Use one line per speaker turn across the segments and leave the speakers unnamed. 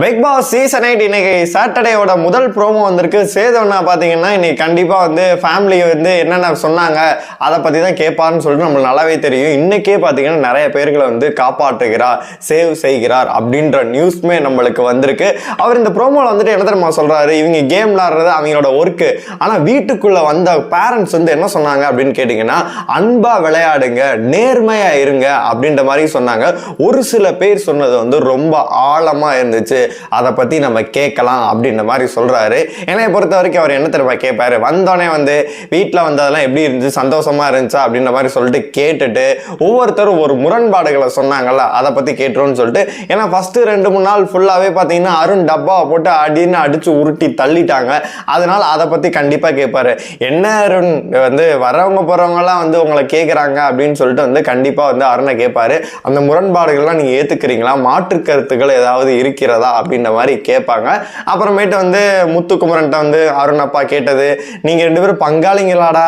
Big Boss season eight இன்னைக்கு சாட்டர்டேவோட முதல் promo வந்திருக்கு. சேதம்னா பார்த்தீங்கன்னா இன்னைக்கு கண்டிப்பாக வந்து ஃபேமிலி வந்து என்னென்ன சொன்னாங்க அதை பற்றி தான் கேட்பாருன்னு சொல்லிட்டு நம்மளுக்கு நல்லாவே தெரியும். இன்னைக்கே பார்த்தீங்கன்னா நிறைய பேர்களை வந்து காப்பாற்றுகிறார் சேவ் செய்கிறார் அப்படின்ற நியூஸ்மே நம்மளுக்கு வந்திருக்கு. அவர் இந்த ப்ரோமோவில் வந்துட்டு என்ன தெரியுமா சொல்கிறாரு இவங்க கேம் விளாடுறது அவங்களோட ஒர்க்கு ஆனால் வீட்டுக்குள்ளே வந்த பேரண்ட்ஸ் வந்து என்ன சொன்னாங்க அப்படின்னு கேட்டிங்கன்னா அன்பாக விளையாடுங்க நேர்மையாக இருங்க அப்படின்ற மாதிரி சொன்னாங்க. ஒரு சில பேர் சொன்னது வந்து ரொம்ப ஆழமாக இருந்துச்சு. அதை பற்றி நம்ம கேட்கலாம் அப்படின்ற மாதிரி சொல்கிறாரு என்னை பொறுத்த வரைக்கும் அவர் என்ன தெரியுமா கேட்பாரு? வந்தோடனே வந்து வீட்டில் வந்ததெல்லாம் எப்படி இருந்துச்சு? சந்தோஷமாக இருந்துச்சா? அப்படின்ற மாதிரி சொல்லிட்டு கேட்டுட்டு ஒவ்வொருத்தரும் ஒரு முரண்பாடுகளை சொன்னாங்கல்ல அதை பற்றி கேட்டுருன்னு சொல்லிட்டு. ஏன்னா ஃபஸ்ட்டு ரெண்டு மூணு நாள் ஃபுல்லாகவே பார்த்தீங்கன்னா அருண் டப்பாவை போட்டு அடின்னு அடித்து உருட்டி தள்ளிட்டாங்க. அதனால் அதை பற்றி கண்டிப்பாக கேட்பாரு. என்ன அருண் வந்து வரவங்க போகிறவங்கலாம் வந்து உங்களை கேட்குறாங்க அப்படின்னு சொல்லிட்டு வந்து கண்டிப்பாக வந்து அருணை கேட்பாரு. அந்த முரண்பாடுகள்லாம் நீங்கள் ஏற்றுக்கிறீங்களா மாற்று கருத்துக்கள் ஏதாவது இருக்கிறதா? அப்படின்ற மாதிரி கேட்பாங்க. அப்புறமேட்டு வந்து முத்துக்குமரன்ட்ட வந்து அருண் அப்பா கேட்டது நீங்கள் ரெண்டு பேரும் பங்காளிங்களாடா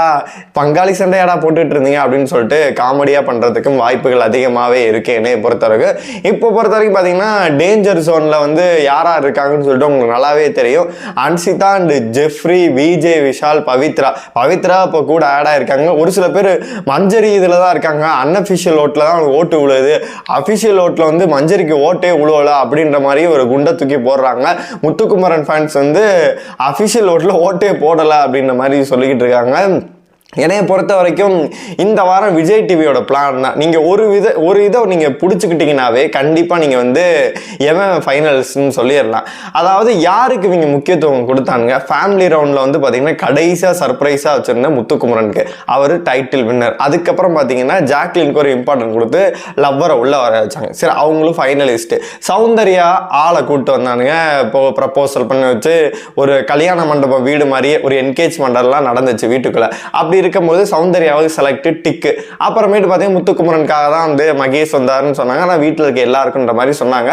பங்காளி சண்டையாடா போட்டுட்டு இருந்தீங்க? அப்படின்னு சொல்லிட்டு காமெடியாக பண்ணுறதுக்கும் வாய்ப்புகள் அதிகமாகவே இருக்கேன்னு என்னைய பொறுத்தவரைக்கும் இப்போ பொறுத்த வரைக்கும் பார்த்தீங்கன்னா டேஞ்சர் ஜோனில் வந்து யார் யார் இருக்காங்கன்னு சொல்லிட்டு உங்களுக்கு நல்லாவே தெரியும். Anshitha and Jeffrey VJ Vishal Pavithra. Pavithra இப்போ கூட ஆட் ஆயிருக்காங்க. ஒரு சில பேர் மஞ்சரி இதில் தான் இருக்காங்க. அன்அஃபிஷியல் ஓட்டில் தான் ஓட்டு விழுது. அஃபிஷியல் ஓட்டில் வந்து மஞ்சரிக்கு ஓட்டே விழுவலை அப்படின்ற மாதிரி ஒரு குண்டை தூக்கி போடுறாங்க. முத்துக்குமரன் ஃபேன்ஸ் வந்து அஃபிஷியல் ஓட்டில் ஓட்டே போடலை அப்படின்ற மாதிரி சொல்லிக்கிட்டு இருக்காங்க. என்னைய பொறுத்த வரைக்கும் இந்த வாரம் விஜய் டிவியோட பிளான் தான். நீங்கள் ஒரு வித ஒரு இதை நீங்கள் பிடிச்சிக்கிட்டிங்கனாவே கண்டிப்பாக நீங்கள் வந்து எவன் ஃபைனல்ஸ்னு சொல்லிடலாம். அதாவது யாருக்கு இவங்க முக்கியத்துவம் கொடுத்தானுங்க? ஃபேமிலி ரவுண்டில் வந்து பார்த்தீங்கன்னா கடைசியாக சர்ப்ரைஸாக வச்சுருந்த முத்துக்குமரனுக்கு. அவர் டைட்டில் வின்னர் அதுக்கப்புறம் பார்த்தீங்கன்னா ஜாக்லினுக்கு ஒரு இம்பார்ட்டன்ட் கொடுத்து லவ்வரை உள்ளே வர வச்சாங்க. சரி அவங்களும் ஃபைனலிஸ்ட்டு சௌந்தர்யா ஆளை கூப்பிட்டு வந்தானுங்க. இப்போ ப்ரப்போசல் பண்ணி வச்சு ஒரு கல்யாண மண்டபம் வீடு மாதிரியே ஒரு என்கேஜ்மெண்டெல்லாம் நடந்துச்சு வீட்டுக்குள்ளே. அப்படி இருக்கும்போது சௌந்தர்யாவுக்கு செலக்ட் டிக்கு அப்புறமேட்டு பார்த்தீங்கன்னா முத்துக்குமரனுக்காக தான் வந்து மகேஷ் வந்தாருன்னு சொன்னாங்க. ஆனால் வீட்டில் இருக்க எல்லாருக்குன்ற மாதிரி சொன்னாங்க.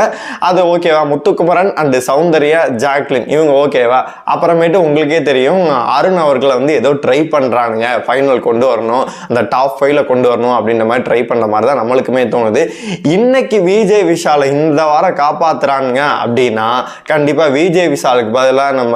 அது ஓகேவா முத்துக்குமரன் அண்டு சௌந்தர்யா ஜாக்லின் இவங்க ஓகேவா அப்புறமேட்டு உங்களுக்கே தெரியும் அருண் அவர்களை வந்து ஏதோ ட்ரை பண்ணுறானுங்க ஃபைனல் கொண்டு வரணும். அந்த டாப் ஃபைவ்ல கொண்டு வரணும் அப்படின்ற மாதிரி ட்ரை பண்ணுற மாதிரி தான் நம்மளுக்குமே தோணுது. இன்னைக்கு விஜய் விஷாலை இந்த வாரம் காப்பாத்துறானுங்க அப்படின்னா கண்டிப்பாக விஜய் விஷாலுக்கு பதிலாக நம்ம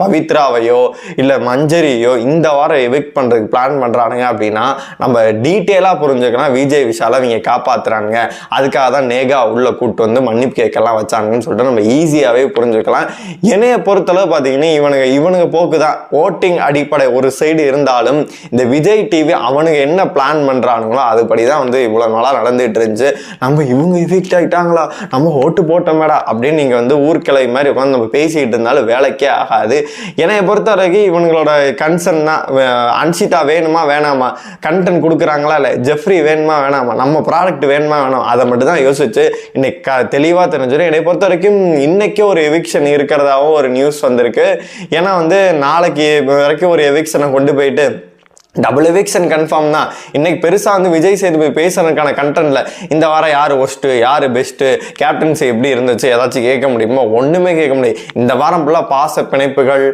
பவித்ராவையோ இல்லை மஞ்சரியோ இந்த வாரம் எவிக்ட் பண்ணுறதுக்கு பிளான் பண்ணுறானுங்க அப்படின்னா நம்ம டீட்டெயிலாக புரிஞ்சுக்கலாம் விஜய் விஷாலை அவங்க காப்பாத்துறானுங்க. அதுக்காக தான் நேகா உள்ள கூப்பிட்டு வந்து மன்னிப்பு கேட்கலாம் வச்சாங்கன்னு சொல்லிட்டு நம்ம ஈஸியாகவே புரிஞ்சுக்கலாம். என்னைய பொறுத்தளவு பார்த்தீங்கன்னா இவனுங்க இவனுங்க போக்கு தான். ஓட்டிங் அடிப்படை ஒரு சைடு இருந்தாலும் இந்த விஜய் டிவி அவனுங்க என்ன பிளான் பண்ணுறானுங்களோ அதுபடி தான் வந்து இவ்வளோ நாளாக நடந்துகிட்டு இருந்துச்சு. நம்ம இவங்க எவிக்ட் ஆகிட்டாங்களா நம்ம ஓட்டு போட்டோமேடா அப்படின்னு நீங்கள் வந்து ஊர்க்கிளை மாதிரி உட்காந்து நம்ம பேசிக்கிட்டு இருந்தாலும் வேலைக்கே ஆகாது. என்னைய பொறுத்த வரைக்கும் இவனுங்களோட கன்சர்ன் தான் அன்சிதா வேணுமா வேணாமா? கண்டென்ட் கொடுக்குறாங்களா இல்லை? ஜெஃப்ரி வேணுமா வேணாமா? நம்ம ப்ராடக்ட் வேணுமா வேணாம்? அதை மட்டும் தான் யோசிச்சு இன்னைக்கு க தெளிவாக தெரிஞ்சிடும் என்னை பொறுத்த வரைக்கும் இன்னைக்கே ஒரு எவிக்ஷன் இருக்கிறதாவும் ஒரு நியூஸ் வந்திருக்கு. ஏன்னா வந்து நாளைக்கு வரைக்கும் ஒரு எவிக்ஷனை கொண்டு போயிட்டு டபுள் எவிக்ஷன் கன்ஃபார்ம் தான். இன்னைக்கு பெருசாக வந்து விஜய் சேதுபதி பேசுறதுக்கான கண்டென்ட்ல இந்த வாரம் யார் ஒஸ்ட்டு யார் பெஸ்ட்டு கேப்டன்சி எப்படி இருந்துச்சு ஏதாச்சும் கேட்க முடியுமா? ஒன்றுமே கேட்க முடியும் இந்த வாரம் ஃபுல்லாக பாச பிணைப்புகள்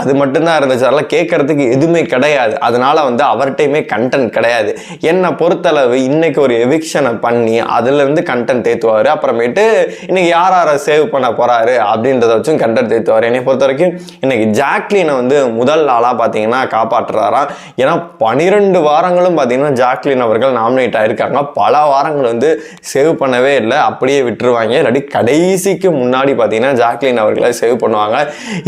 அது மட்டும்தான் இருந்துச்சு. அதெல்லாம் கேட்கறதுக்கு எதுவுமே கிடையாது. அதனால வந்து அவர்கிட்டையுமே கண்டென்ட் கிடையாது. என்னை பொறுத்தளவு இன்னைக்கு ஒரு எவிக்ஷனை பண்ணி அதுலேருந்து கண்டென்ட் ஏற்றுவார் அப்புறமேட்டு இன்னைக்கு யார் யாரை சேவ் பண்ண போறாரு அப்படின்றத வச்சும் கண்டென்ட் ஏற்றுவார் என்னை பொறுத்த வரைக்கும் இன்னைக்கு ஜாக்லினை வந்து முதல் ஆளாக பார்த்தீங்கன்னா காப்பாற்றுறாராம். பார்த்தீங்கன்னா பனிரெண்டு வாரங்களும் பார்த்தீங்கன்னா ஜாக்லின் அவர்கள் நாமினேட் ஆயிருக்காங்க. பல வாரங்கள் வந்து சேவ் பண்ணவே இல்லை. அப்படியே விட்டுருவாங்க. இல்லாட்டி கடைசிக்கு முன்னாடி பார்த்தீங்கன்னா ஜாக்லின் அவர்களை சேவ் பண்ணுவாங்க.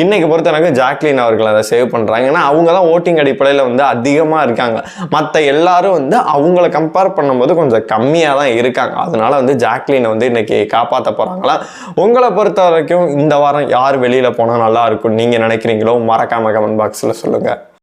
இன்னைக்கு பொறுத்தவரைக்கும் ஜாக்லின் அவர்கள் அதை சேவ் பண்ணுறாங்க ஏன்னா அவங்க தான் ஓட்டிங் அடிப்படையில் வந்து அதிகமாக இருக்காங்க. மற்ற எல்லாரும் வந்து அவங்கள கம்பேர் பண்ணும்போது கொஞ்சம் கம்மியாக தான் இருக்காங்க. அதனால வந்து ஜாக்லினை வந்து இன்னைக்கு காப்பாற்ற போகிறாங்களா உங்களை பொறுத்த வரைக்கும் இந்த வாரம் யார் வெளியில் போனால் நல்லா இருக்கும்? நீங்கள் நினைக்கிறீங்களோ? மறக்காம கமெண்ட் பாக்ஸில் சொல்லுங்கள்